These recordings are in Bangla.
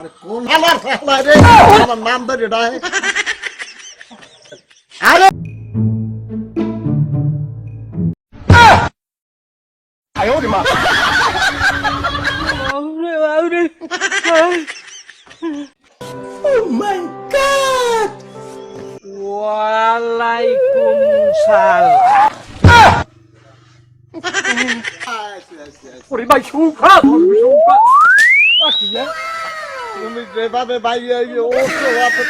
কোন হালার ফালা রে আমার নাম ধরে ডায় আরে বাবরে বাবরে ওয়ালাইকুম সালাম ওরে ভাই সুখা সুখা পাঠিয়ে তুমি যেভাবে বাইরে ও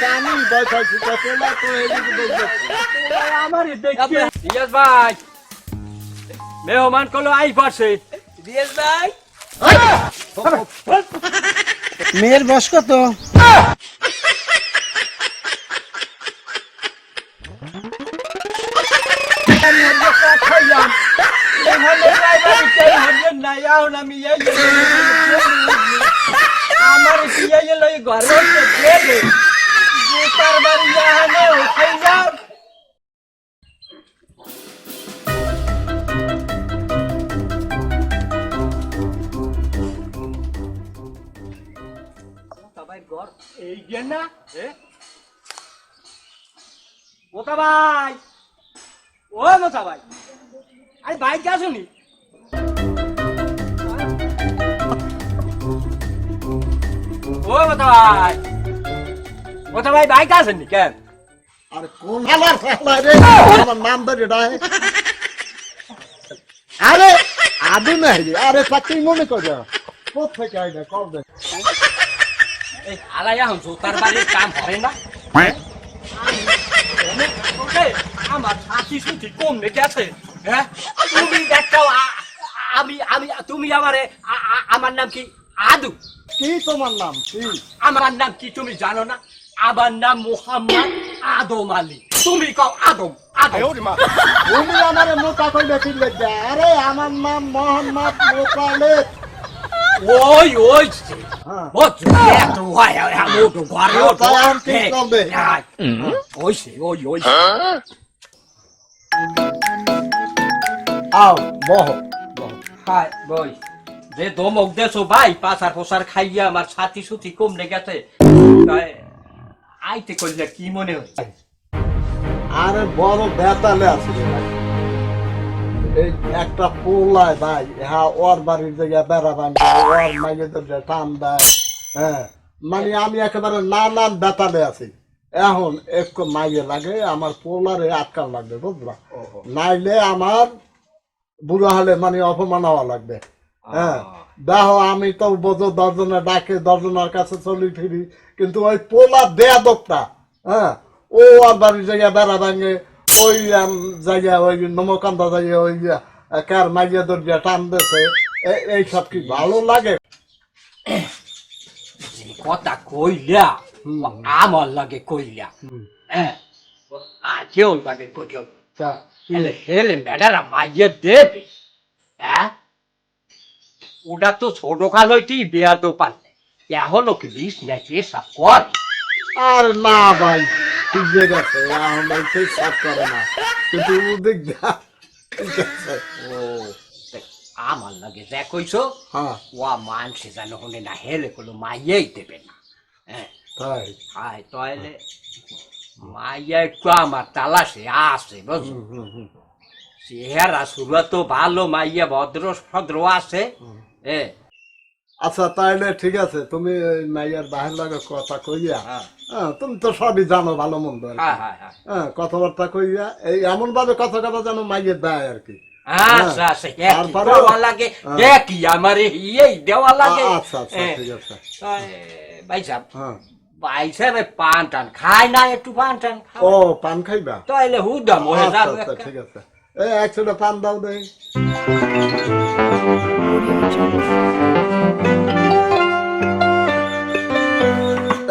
তো আমি বসাইছি কত না তো এদিকে বলতে আমার দেখি। ইয়াস ভাই। মেহমান কলো আই পারছে ভাই। মেয়ের বয়স কত? আমার পিয়াইয়ে লই ঘরে দিয়ে দে জুতার বাড়ি যাহানে উঠাই যাও সবাই ঘর এই গে না এ মোতা ভাই। ও ভাই আরে আসুনি ও মোতা ভাই মোতা ভাই বাইক আসেননি কেন আরে কোন হালার ফালা রে? আমার নাম ধরে ডায় আরে আদু নাই রে। আরে তাকে মনে করে। কোথেকে আইনা কল দে এই আলাইয়া হন জুতার বাড়ির কাম হয় না? আমার ছাতি সুতি কম গেছে হ্যাঁ? তুমি দেখাও আমি আমি তুমি আমারে আমার নাম কি? আদু? কি তোমার নাম? কি? আমার নাম কি তুমি জানো না? আমার নাম মোহাম্মদ আদম আলী। তুমি কও আদম তুমি আমার মোটা কইলে কি লাগবে। আরে আমার নাম মোহাম্মদ মোতালেব ওই ওই হ্যাঁ। আও বহ হাই বই। যে দমক দেছো ভাই পাসার পোসার খাইয়া আমার ছাতি সুতি কমনে গেছে। তাই আইতে কইলে কি মনে হচ্ছে আরে বড় বেতালে আছে এই একটা পোলায় ভাই হ্যাঁ ওর বাড়ির জায়গায় বেড়া ওর তো যে টান দেয় হ্যাঁ। মানে আমি একেবারে নানান বেতালে আছি। এখন একটু মাইয়ে লাগে আমার পোলারে আটকান লাগবে বুঝলা? নাইলে আমার বুড়ো হলে মানে অপমান হওয়া লাগবে। হ্যাঁ দেখো আমি তো বোঝো দশজনে ডাকে দশজনের কাছে চলি ফিরি কিন্তু ওই পোলা দেয়া দোকটা হ্যাঁ ও আর বাড়ির জায়গায় বেড়া ভাঙে ওই আম, জায়গায় ওই নমকান্দা জায়গায় ওই কার মাইয়া দরজা টান দিয়েছে এই সব কি ভালো লাগে? কথা কইলা আমার লাগে কইলা হ্যাঁ আজেও লাগে কইল হেলে হেলে ম্যাডারা মাইয়ে দেবে হ্যাঁ? ওটা তো ছোট কালইতেই বেয়া তো পারলে। এখনও কি বিষ নেছে সব কর? আর না ভাই ঠিক এখন এই সেই সব করে না। কিন্তু আছে। ও আমার লাগে যা কইছো হ্যাঁ। ওয়া মানসে যেন হনে না হেলে কোনো মাইয়াই দেবে না। হ্যাঁ? তাই? তাহলে মাইয়া একটু আমার তালাশে আছে চেহারা ভালো মাইয়া ভদ্র ভদ্র আছে। আচ্ছা তাইলে ঠিক আছে তুমি মাইয়ার বাহির লাগে কথা কইয়া হ্যাঁ। তুমি তো সবই জানো ভালো মন্দ হ্যাঁ হ্যাঁ হ্যাঁ। কথাবার্তা কইয়া এই এমন ভাবে কথা কথা যেন মাইয়ের দেয় আর কি। আচ্ছা আচ্ছা পান টান খায় না একটু পান টান ও পান খাইবা? তাইলে হুদাম আচ্ছা। ঠিক আছে। পান দাও দেই।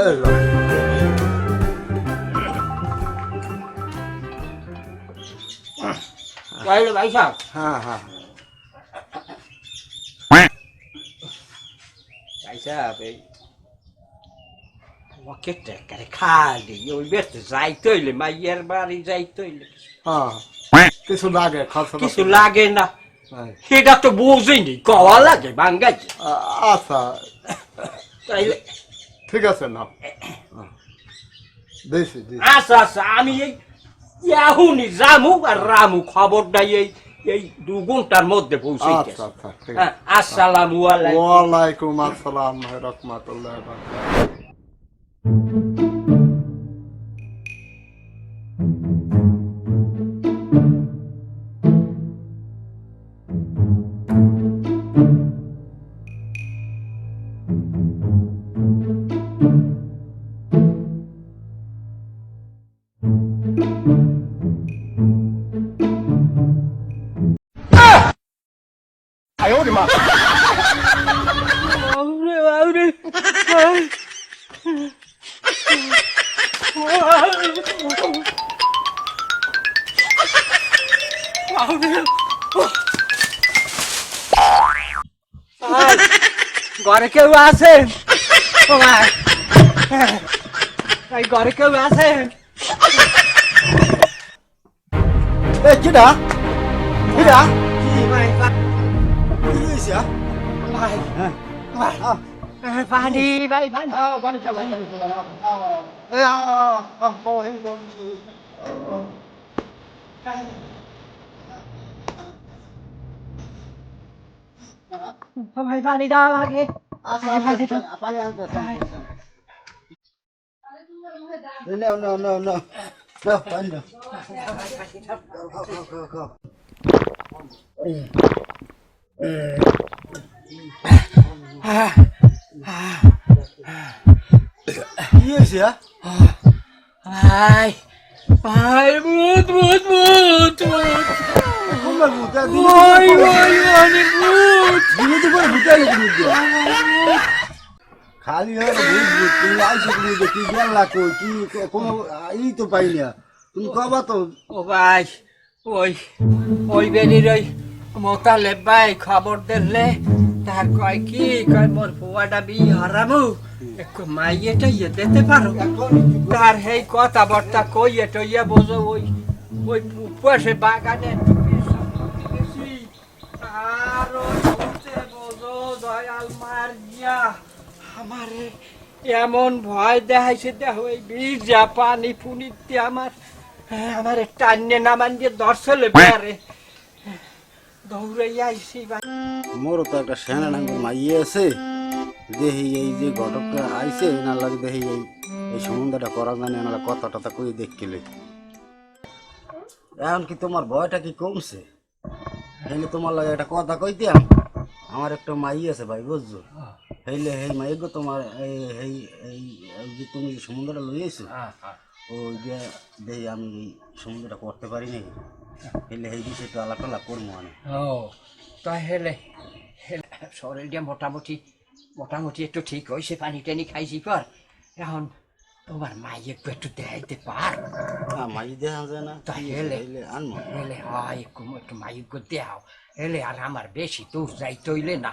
এই লো। তাইলে ভাই সাহেব হ্যাঁ হ্যাঁ ভাই সাহেব এই ওকে টেকারে খালি ওই বেশ যাইতে হইলে মাইয়ের বাড়ি যাইতে হইলে হ্যাঁ কিছু লাগে খরচ কিছু লাগে না হ্যাঁ। সেটা তো বুঝিনি কওয়া লাগে বাঙ্গাইছে আচ্ছা তাইলে ঠিক আছে না দিছি আচ্ছা আচ্ছা আমি এই এখনই জামু আর রামু খবরটা এই এই দু ঘণ্টার মধ্যে পৌঁছে আচ্ছা আচ্ছা হ্যাঁ আসসালামু আলাইকুম ওয়ালাইকুম আসসালাম রহমতুল্লাহ কেউ আছেন ও ভাই এই ঘরে কেউ আছেন এ কিডা কিডা কি ভাই কি হইছে আ? ভাই হ্যাঁ ভাই পানি ভাই পানি এ আ আ ও হে গো ভাই পানি দাও আগে No, no, no, no. No, পানি দাও। খাও, খাও, খাও, খাও। কি হয়েছে আ? ভাই ভাই ভূত ভূত ভূত ভূত ভূত? অনেক ভূত দিনে দুপুরে ভূত। তুমি খালি হয় ভূত ভূত তুমি আইসো তুমি কি জ্ঞান লাগো কি কোনো ই তো পাই না। তুমি কবা তো। ও ভাই ওই ওই বেরির ওই মোতালে ভাই খবর দিলে তার কয় কি কয় মোর ফুয়াটা বি হারামু একটু মাইয়েটা ইয়ে দিতে পারো। তার সেই কথা বার্তা কইয়ে টইয়ে বোঝো ওই ওই পাশে বাগানে গেছি আর ওই ঘুরতে বোঝো আমারে এমন ভয় দেখাইছে দেহ ওই ভিজা পানি ফুনিতে আমার হ্যাঁ, আমার টান্নে নামান দিয়ে দর্শলে পারে। দৌড়াইয়া আইসি মোরও তো একটা সেনা নাঙ্গল মাইয়ে আছে। দেখি এই যে ঘটকটা আইছে এনার লাগে দেখি এই এই সম্বন্ধটা করা জানি এনারা কথা টথা কই দেখিলে। এখন কি তোমার ভয়টা কি কমছে? হেলে তোমার লাগে একটা কথা কইতাম আমার একটা মাই আছে ভাই বুঝছ? হেলে হেই মাই গো তোমার এই এই এই যে তুমি সমুদ্রটা লইয়েছো ওই যে দেখি আমি এই সমুদ্রটা করতে পারি নাকি হেলে এই বিষয়ে একটু আলাপ আলাপ করব মানে ও তাই হেলে শরীরটা মোটামুটি মোটামুটি একটু ঠিক হয়েছে পানি টানি খাইছি পর এখন তোমার মাইয়ে একটু একটু দেখাইতে পার। মাই দেখা যায় না তাই হেলে। হেলে আনব। হেলে হয় একটু একটু মাইক হেলে আর আমার বেশি দূর যাইতে হইলে না।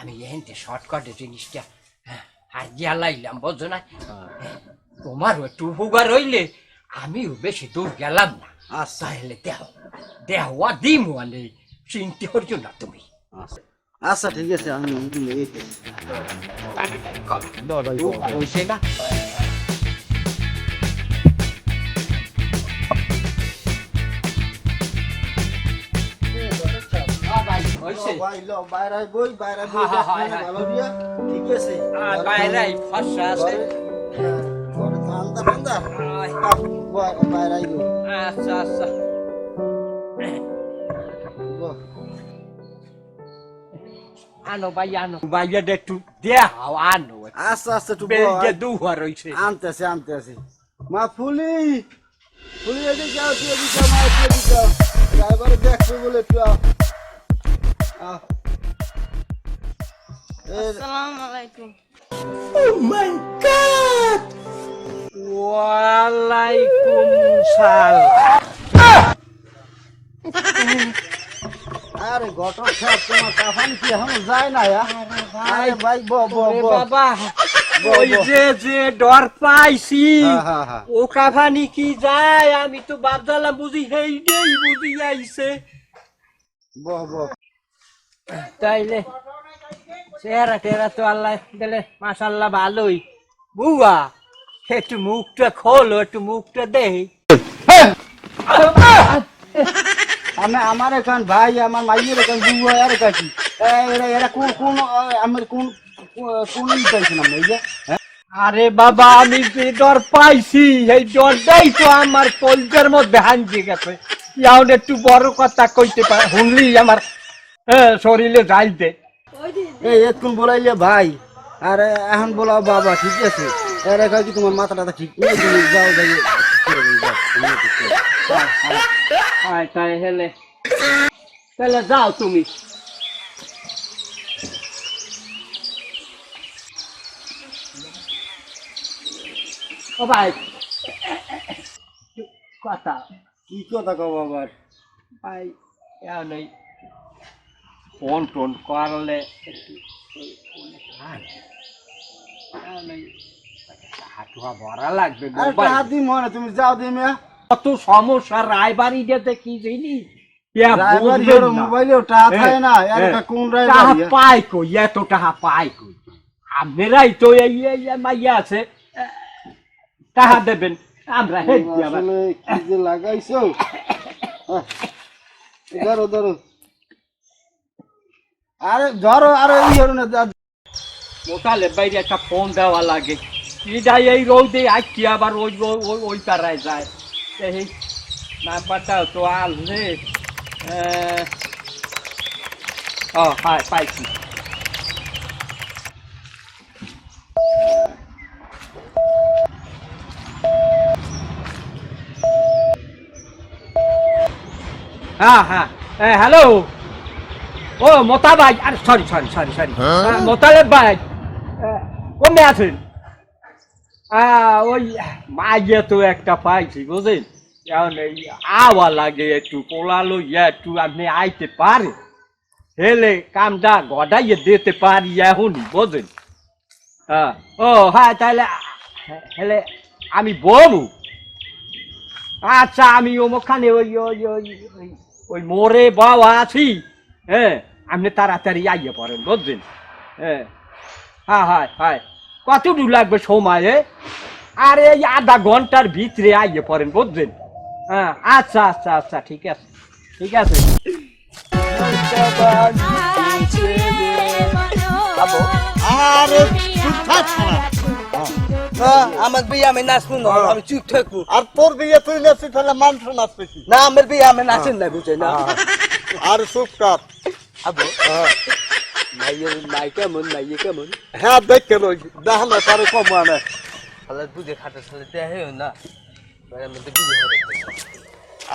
আমি এহেনতে শর্টকাটে জিনিসটা হ্যাঁ, আর গিয়া লাইলাম বুঝছ না? হ্যাঁ, তোমারও একটু উপকার হইলে আমিও বেশি দূর গেলাম না। আচ্ছা। তাহলে দেহ দেহ দিম মানে চিনতে হরছো না তুমি? আচ্ছা। আচ্ছা ঠিক আছে আমি আমি না? হইছে? ভাই লো বাইরে বই বাইরে বই দেখো না। ভালো দিয়া ঠিক আছে? আর বাইরে ফসা আছে। ঘরে তো আন্দার আন্দার বাইরে আইবো। আচ্ছা আচ্ছা। আনো ভাই আনো। ভাইয়া একটু। দেখাও আনো। আচ্ছা আচ্ছা একটু বেলটা দুহার হইছে আনতেছে আনতেছে। মা ফুলি। ফুলি এদিকে তুই এদিকে মা এদিকে ড্রাইভার দেখবে বলে একটু আসসালামু আলাইকুম ওয়ালাইকুম সালাম আরে ঘটক সাহেব তোমার কাফান কি এখন যায় না ইয়া? আরে ভাই ব ব বাবা ওই যে যে ডর পাইছি হ্যাঁ, হ্যাঁ, হ্যাঁ। ও কাফানি কি যায়? আমি তো বাবদালা বুঝি হেই নেই বুঝি আইছে। ব ব। তাইলে চেহারা টেরা তো আল্লাহ দিলে মাশাল্লাহ ভালোই। বুয়া একটু মুখটা খোলো একটু মুখটা দেই। আমি আমার এখান ভাই আমার মাইয়ের এখান বুয়া আর কাকি। এরা এরা কোন কোন আমার কোন কোন ই পাইছেন আমরা এই যে হ্যাঁ? আরে বাবা আমি যে ডর পাইছি এই ডরটাই তো আমার কলজের মধ্যে হাঞ্জি গেছে। ইয়াও একটু বড় কথা কইতে পারে শুনলি আমার হ্যাঁ, শরীরে যাইতে এতক্ষণ বলাইলে ভাই। আর এখন বলাও বাবা ঠিক আছে? এর একা কি তোমার মাথা টাথা ঠিক নেই? তুমি যাও যাই হেলে। তাহলে যাও তুমি। ও ভাই কথা। কি কথা কব আবার? ভাই নেই। ফোন টোন করলে একটু হাটুয়া ভরা লাগবে মনে তুমি যাও দিই কত সমস্যা রায়বাড়ি যেতে কি জানি? টাকা হ্যাঁ, হ্যাঁ। আপনারাই তো মাইয়া আছে। টাকা দেবেন আমরা কি যে লাগাইছো? ধরো ধরো আরে ধরো, আরে এই হলো না একটা ফোন দেওয়া লাগে। এটা এই রোদে আজকে আবার ওই ওই- ওই ওই পাড়ায় যায়। এই নাম্বারটা তো আসলে ও হ্যাঁ পাইছি। হ্যাঁ হ্যাঁ। হ্যালো ও মোতা ভাই আরে sorry sorry sorry sorry Motaleb ভাই আছেন ওই মাইয়ে তো একটা পাইছি বুঝলেন? এখন এই আওয়া লাগে একটু পোলালো ইয়া একটু আপনি আইতে পারে। হেলে কামটা গড়াইয়ে দিতে পারি এখনই বুঝলেন? হ্যাঁ ও হ্যাঁ তাহলে হেলে আমি বলব। আচ্ছা আমি ওখানে ওই ওই ওই ওই ওই মোড়ে বাবা আছি। হ্যাঁ আপনি তাড়াতাড়ি আইয়ে পড়েন বুঝছেন? হ্যাঁ হ্যাঁ হ্যাঁ হ্যাঁ কতটুকু লাগবে সময়ে আর এই আধা ঘণ্টার ভিতরে আইয়ে পড়েন বুঝছেন? হ্যাঁ আচ্ছা আচ্ছা আচ্ছা ঠিক আছে ঠিক আছে। আরে চুপ আমার বিয়ে আমি নাচবো না আমি চুপ থাকব। আর তোর বিয়ে তুই নাচি তাহলে নাচতেছি না আমার বিয়ে আমি নাচেন না বুঝে না? আর চুপ কর আবো। মাইয়ের মাই কেমন মাইয়ে কেমন? হ্যাঁ দেখে লই দেখানো তারে কম আনে। শালা বুঝে খাটা শালা দেহে না?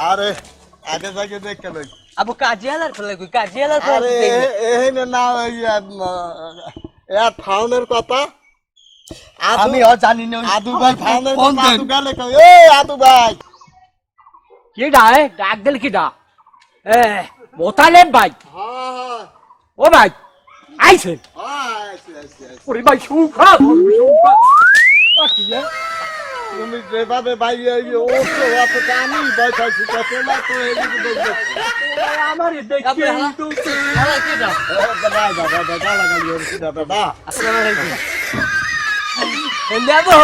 আরে আগে যাকে দেখে লই আবো কাজে আলার ফেলে কই? কাজে আলার আরে এ- এখানে না ওই এর ফাউনের কথা? আমি ও জানি না আদু ভাই ফাউনের কথা আদু গেলে কই এ আদু ভাই। কি ডা ডাক দিল কি ডা? এ মোতালেব ভাই। হ্যাঁ। ও ভাই আইছেন হ্যাঁ আইছি, আইছি, আইছি। ওরে ভাই সুখা সুখা এ? তুমি যেভাবে বাইরে ও তো অত আমি ভয় পাইছি তা তোমরা তো এদিকে দেখবে আমার দেখে হ্যাঁ। তো কি দাদা দাদা দাদা লাগালি ওর কি দাদা আসসালামু আলাইকুম দেবো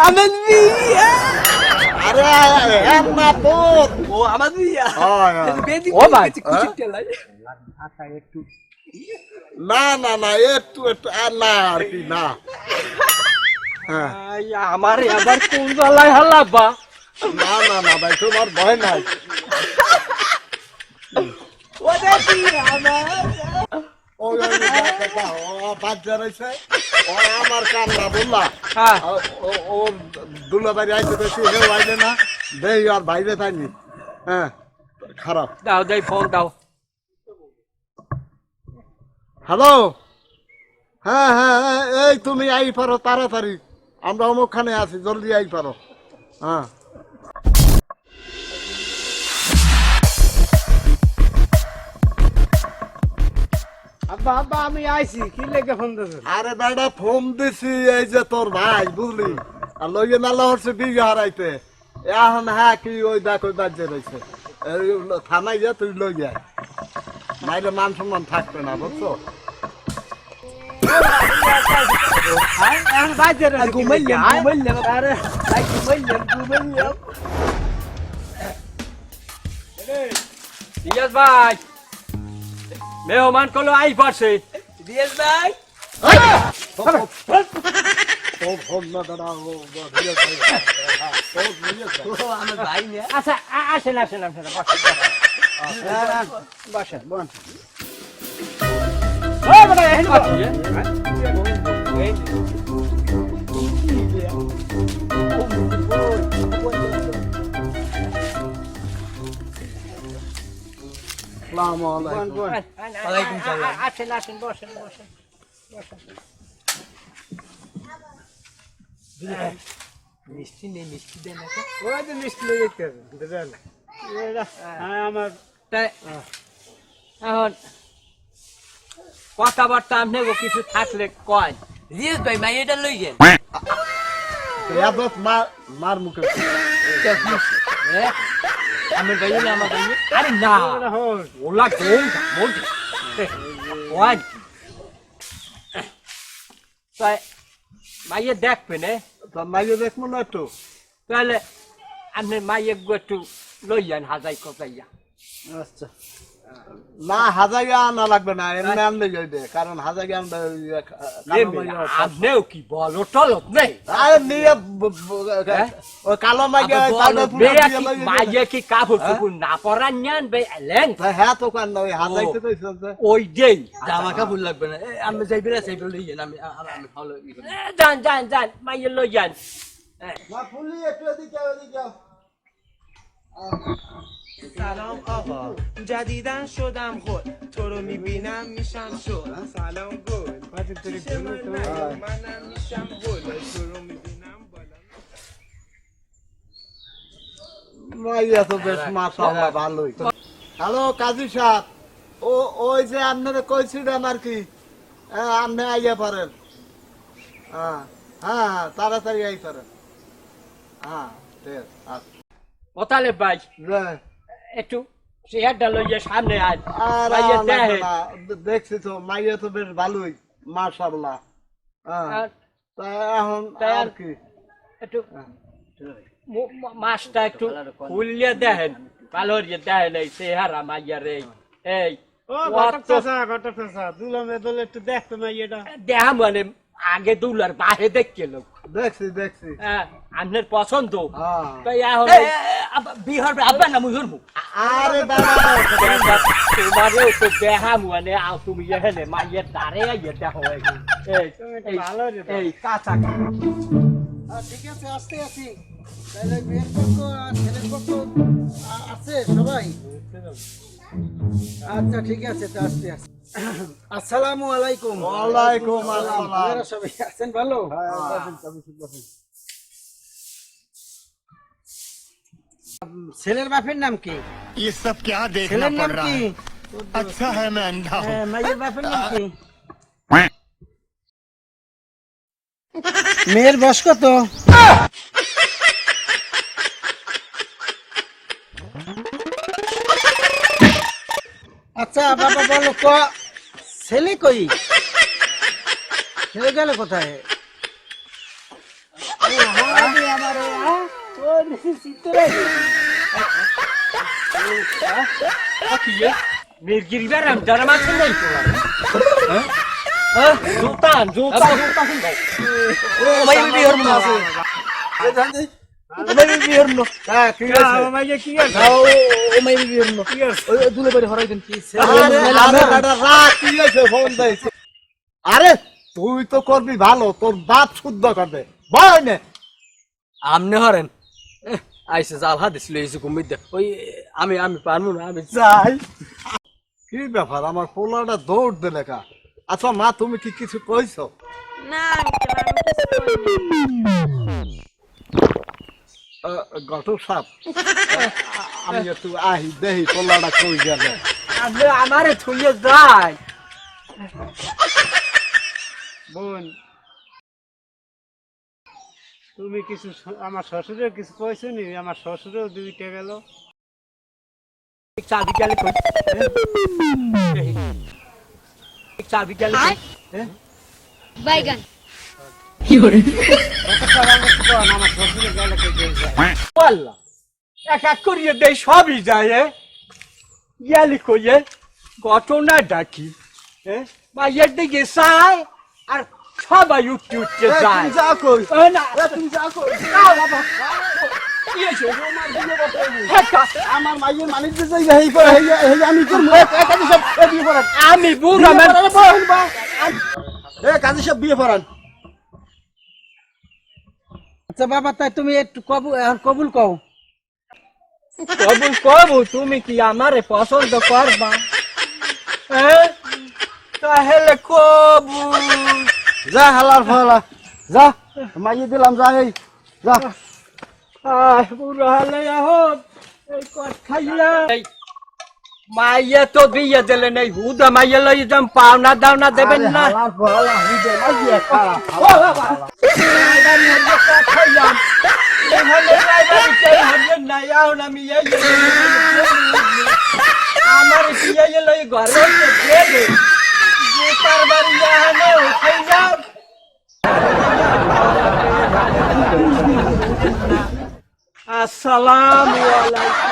আমার বিয়ে আরে না তোর ও আমার বিয়ে হয়, হয়। ও ভাই। না না না একটু একটু আর না আর কি না। হ্যাঁ। আমার আবার কোন জ্বালায় হালাবা না না না ভাই তোমার ভয় নাই। ওরে বিয়ে আমার আমার কান না বললা ও ও দুলা বাড়ি আইতে বেশি হেউ আইলে না। দেই আর বাইরে থাকি হ্যাঁ খারাপ। দাও দাই ফোন দাও। হ্যালো? হ্যাঁ হ্যাঁ হ্যাঁ, এই তুমি আই পারো তাড়াতাড়ি। আমরা অমুকখানে আছি জলদি আই পারো। হ্যাঁ। আব্বা আব্বা আমি আইছি কি লেগে ফোন আরে বেটা ফোন দিছি এই যে তোর ভাই বুঝলি? আর লইয়ে নালা হচ্ছে বিঘে হারাইতে। এখন হ্যাঁ কি ওই দেখ বাজে রয়েছে থানায় যা তুই লই যায় নাইলে মান সম্মান থাকবে না বুঝছ ভাই মেহমান কলো আই পারছে রিয়াজ ভাই আচ্ছা আ- আসেন আসেন আসেন বসেন বসেন বসেন ও বড় এহেন বসেন আসসালামু আলাইকুম ওয়ালাইকুম সালাম। আসেন আসেন বসেন বসেন মিষ্টি নেই মিষ্টি দেন না ওই যে মিষ্টি লেগে গেছে বুঝলেন আমার এখন কথাবার্তা আপনি কিছু থাকলে কয় রিয়াজ ভাই মাই এটা লই ভাই না ওলা ওয়ান তাই মাইয়ে দেখবে না তা মাইয়ে দেখব না একটু তাহলে আপনি মাইয়ে একটু লইয়ান হাজাই কপাইয়া। আচ্ছা। না হাজাগা আনা লাগবে না এমনি আনলে যাইবে কারণ হাজাগা আনবে। আপনিও কি বলো টলত নেই। আরে নিয়ে হ্যাঁ? ওই কালো মাইয়া কি লইয়ে মাইয়ে কি কাপড় চোপড় না পরান নেন বে এলেন? হ্যাঁ তো কান ওই হাজাইতে কইছে যে। ওই দেই। জামা কাপড় লাগবে না। আমি যাইবে না যাইবে লই আমি আমি ভালো যান যান যান মাইয়ে লইয়ান না ফুলি একটু এদিকে এদিকে سلام آقا جدیدن شدم خود تو رو میبینم میشم شد سلام گل پیش من نیا، منم میشم گل تو رو میبینم بالا মাইয়া তো বেশ মাশাআল্লাহ ভালোই হ্যালো কাজী সাহেব ও ওই যে আপনারা কইছিলেন আর কি হ্যাঁ, আপনি আইয়া পারেন হ্যাঁ হ্যাঁ তাড়াতাড়ি আই পারেন হ্যাঁ ঠিক আছে ও তাহলে ভাই রে, একটু চেয়ারটা লইয়া সামনে আজ দেখছি তো মাইয়া তো বেশ ভালোই মাশাআল্লাহ তা এখন আর কি একটু মাছটা একটু খুললে দেখেন ভালো যে দেখেন এই চেহারা মাইয়া রে এই মানে আগে দুলার বাহে দেখছিল দেখছি দেখছি। আপনার পছন্দ। হ্যাঁ। তাই এখন বিহার আব্বা না মুই হরমু? আরে দাদা তোমারেও তো দেহা মানে আও তুমি এখানে মাইয়ের দাঁড়ে আইয়ে দেখো এই এই এই ভালো রে এই কাঁচা। ঠিক আছে আসতে আছি তাহলে মেয়ের পক্ষ আর ছেলের পক্ষ আছে সবাই? আচ্ছা ঠিক আছে তো আসতে আসতে আসসালামু আলাইকুম ওয়ালাইকুম আসসালাম আপনারা সবাই আছেন ভালো ছেলের বাপের নাম কি ये सब क्या देखना ছেলের নাম पड़ रहा কি है अच्छा है मैं अंधा हूँ হ্যাঁ, মাইয়ের বাপের নাম কি মেয়ের বয়স কত আচ্ছা বাবা বলো ক ছেলে কই ছেলে গেল কোথায় মির্গির বেরাম যারা মাছ নেই হ্যাঁ জুতান জুতা জুতা শুনবাই ও মাই আরে তুই তো করবি ভালো তোর বাপ শুদ্ধ করবে। ভয় নে। আমনে হরেন। আইসে জাল হাদিস লইছে কুমিদ ওই আমি আমি পারমু না আমি যাই। কি ব্যাপার আমার পোলাটা দৌড় দে লেখা আচ্ছা মা তুমি কি কিছু কইছো? না ঘটক সাপ। আমি একটু আহি দেহি কই গেলে? আপনি আমারে থুইয়ে যায় বোন তুমি কিছু আমার শ্বশুরের কিছু কইছো নি? আমার শ্বশুরেও দুইটা গেল। চাবি গেলে কই? চাবি গেলে কই? বাইগান। আল্লাহ এক এক করিয়ে সবই যায়। গেলি কইয়ে ঘটনা ডাকি দিকে চায় আর সবাই উঠতে উঠতে যায় যা কই না, তুমি যা কই কি হয়েছে? হ্যাঁ, আমার মাইয়ের মালিক যে যাই হেই করে হেই হেই আমি বিয়ে আমি। পড়ান, বল, বল। এ কাজী সব বিয়ে পড়ান আচ্ছা বাবা তাই তুমি একটু কবুল এখন কবুল কও। কবুল কবু তুমি কি আমারে পছন্দ করবা? হ্যাঁ? তাহলে কবুল। যা হালার ফালা। যা মাইয়ে দিলাম যা এই যা। আহ বুড়ো হলে এখন এই কট খাইলা। মাইয়া তো বিয়ে দিলে নেই হুদা মাইয়া লই যাম পাওনা দাওনা দেবেন না। আমার বিয়ে লই ঘরে তার বাড়ি যাহানে উঠাই যাও। আসসালামু আলাইকুম।